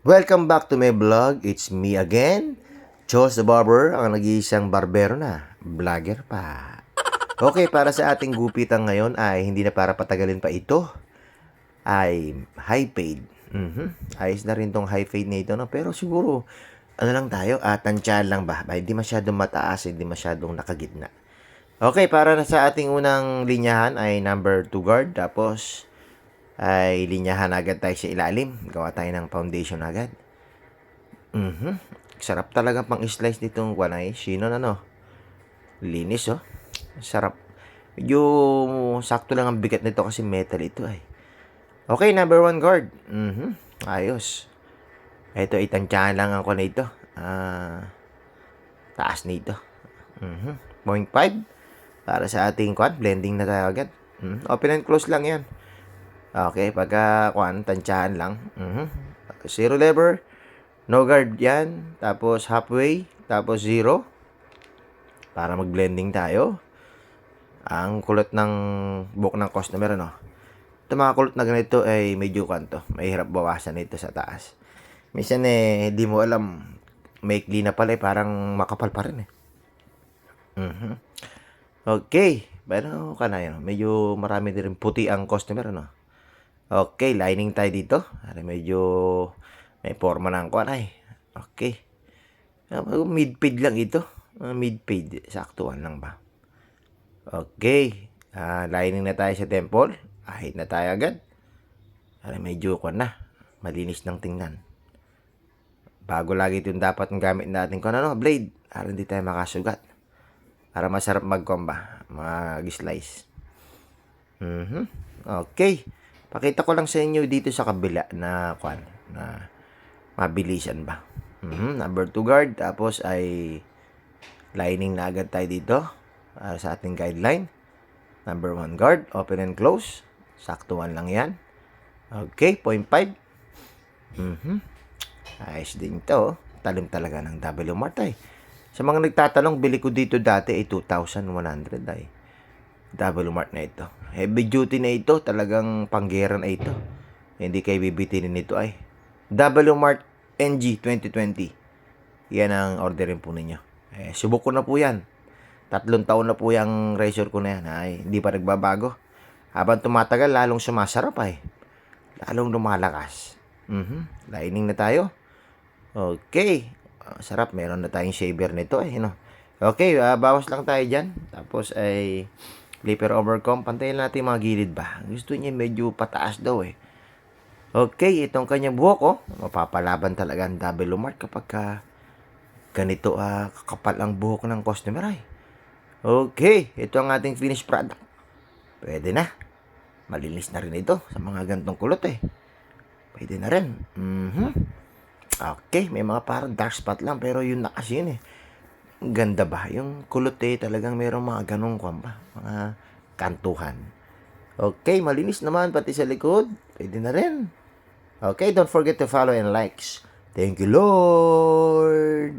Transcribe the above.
Welcome back to my vlog. It's me again, Charles the Barber, ang nag-iisang barbero na, vlogger pa. Okay, para sa ating gupitan ngayon ay hindi na para patagalin pa ito, ay high fade. Mhm. Ayos na rin tong high fade na ito, no? pero siguro, ano lang tayo, ah, lang ba? ba? Hindi masyadong mataas, hindi masyadong nakagitna. Okay, para na sa ating unang linyahan ay number 2 guard, tapos ay linyahan agad tayo sa ilalim. Gawa tayo ng foundation agad. Mhm. Sarap talaga pang slice nitong kwanay. Sino na no? Linis oh. Sarap. Medyo sakto lang ang bigat nito kasi metal ito ay. Okay, number one guard. Mhm. Ayos. Ito, itansyahan lang ako na ito. Ah, taas nito. Mhm. 0.5 para sa ating quad. Blending na tayo agad. Mhm. Open and close lang yan. Okay, pagka kuan, tansyahan lang. Mhm. Zero lever, no guard yan. Tapos halfway, tapos zero. Para mag-blending tayo. Ang kulot ng buhok ng customer, ano? Ito mga kulot na ganito ay medyo kanto. Mahirap bawasan ito sa taas. Minsan eh, di mo alam. Maikli na pala eh, parang makapal pa rin eh. Mhm. Okay. Pero ka yun. Medyo marami din puti ang customer, ano? Okay, lining tayo dito. Para medyo may forma ng kuwan ay. Okay. Ah, Mid-fade lang ito. Ah, Mid-fade. Saktuan lang ba? Okay. Ah, lining na tayo sa temple. Ahit na tayo agad. Para medyo kuwan na. Malinis ng tingnan. Bago lagi ito dapat ang gamit natin kung ano, blade. Para hindi tayo makasugat. Para masarap mag-comba. Mag-slice. Mhm. Okay. Pakita ko lang sa inyo dito sa kabila na kwan na mabilisan ba. Mhm, number 2 guard tapos ay lining na agad tayo dito para sa ating guideline. Number 1 guard, open and close. Saktuan lang 'yan. Okay, 0.5. Mhm. Ayos din to. oh. Talim talaga ng W Mart ay. Sa mga nagtatanong, bili ko dito dati ay 2,100 ay. Double mark na ito. Heavy duty na ito. Talagang panggera na ito. Hindi kayo bibitinin nito ay. Double mark NG 2020. Yan ang orderin po ninyo. Eh, subok ko na po yan. Tatlong taon na po yung razor ko na yan. Ay, hindi pa nagbabago. Habang tumatagal, lalong sumasarap ay. Lalong lumalakas. Mhm. Lining na tayo. Okay. Ah, sarap. Meron na tayong shaver nito eh. No? Okay, ah, bawas lang tayo dyan. Tapos ay flipper overcome. Pantayin natin mga gilid ba. Gusto niya medyo pataas daw eh. Okay, itong kanyang buhok oh. Mapapalaban talaga ang double mark kapag ka ganito ah, kakapal ang buhok ng customer ay. Okay, ito ang ating finished product. Pwede na. Malinis na rin ito sa mga gantong kulot eh. Pwede na rin. Mhm. Okay, may mga parang dark spot lang pero yun na kasi yun eh. Ganda ba? Yung kulot eh, talagang mayroong mga ganong kwan? Mga kantuhan. Okay, malinis naman pati sa likod. Pwede na rin. Okay, don't forget to follow and likes. Thank you, Lord!